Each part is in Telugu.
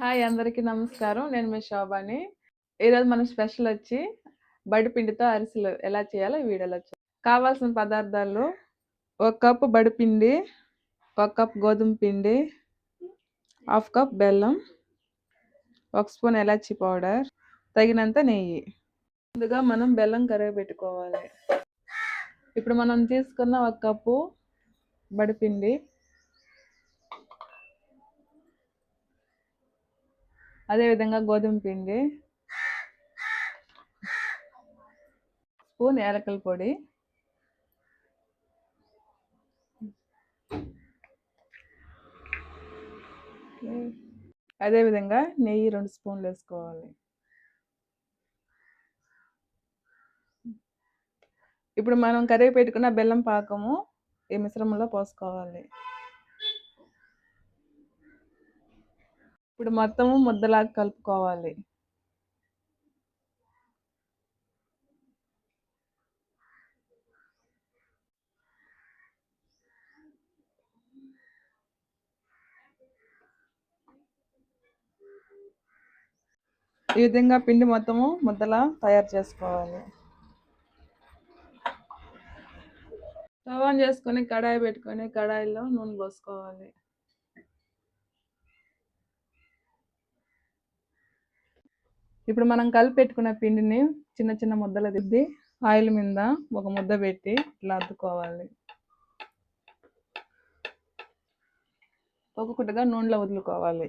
హాయ్ అందరికీ నమస్కారం. నేను మీ శోభాని. ఈరోజు మన స్పెషల్ వచ్చి బడిపిండితో అరిసెలు ఎలా చేయాలో ఈ వీడియోలో కావాల్సిన పదార్థాలు ఒక కప్పు బడిపిండి ఒక కప్ గోధుమ పిండి హాఫ్ కప్ బెల్లం ఒక స్పూన్ ఎలాచి పౌడర్ తగినంత నెయ్యి. ముందుగా మనం బెల్లం కరగబెట్టుకోవాలి ఇప్పుడు మనం తీసుకున్న ఒక కప్పు బడిపిండి అదేవిధంగా గోధుమ పిండి స్పూన్ ఏలకల పొడి అదేవిధంగా నెయ్యి రెండు స్పూన్లు వేసుకోవాలి. ఇప్పుడు మనం కరిగి పెట్టుకున్న బెల్లం పాకము ఈ మిశ్రమంలో పోసుకోవాలి. ఇప్పుడు మొత్తము ముద్దలాగా కలుపుకోవాలి. ఈ విధంగా పిండి మొత్తము ముద్దలా తయారు చేసుకోవాలి. స్టవ్ ఆన్ చేసుకొని కడాయి పెట్టుకొని కడాయిలో నూనె పోసుకోవాలి. ఇప్పుడు మనం కలిపి పెట్టుకున్న పిండిని చిన్న చిన్న ముద్దలు దిద్ది ఆయిల్ మీద ఒక ముద్ద పెట్టి ఇట్లా అద్దుకోవాలి. ఒక్కొక్కటిగా నూనెలో వదులుకోవాలి.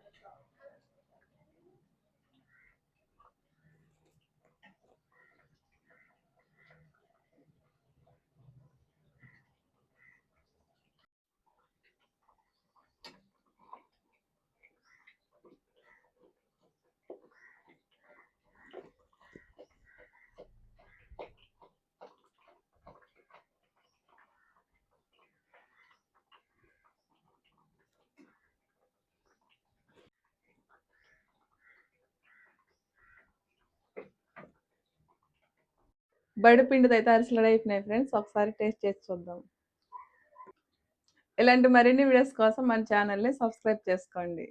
బడిపిండిది అయితే అరిసెలు అయిపోయినాయి ఫ్రెండ్స్. ఒకసారి టేస్ట్ చేసి చూద్దాం. ఇలాంటి మరిన్ని వీడియోస్ కోసం మన ఛానల్ని సబ్స్క్రైబ్ చేసుకోండి.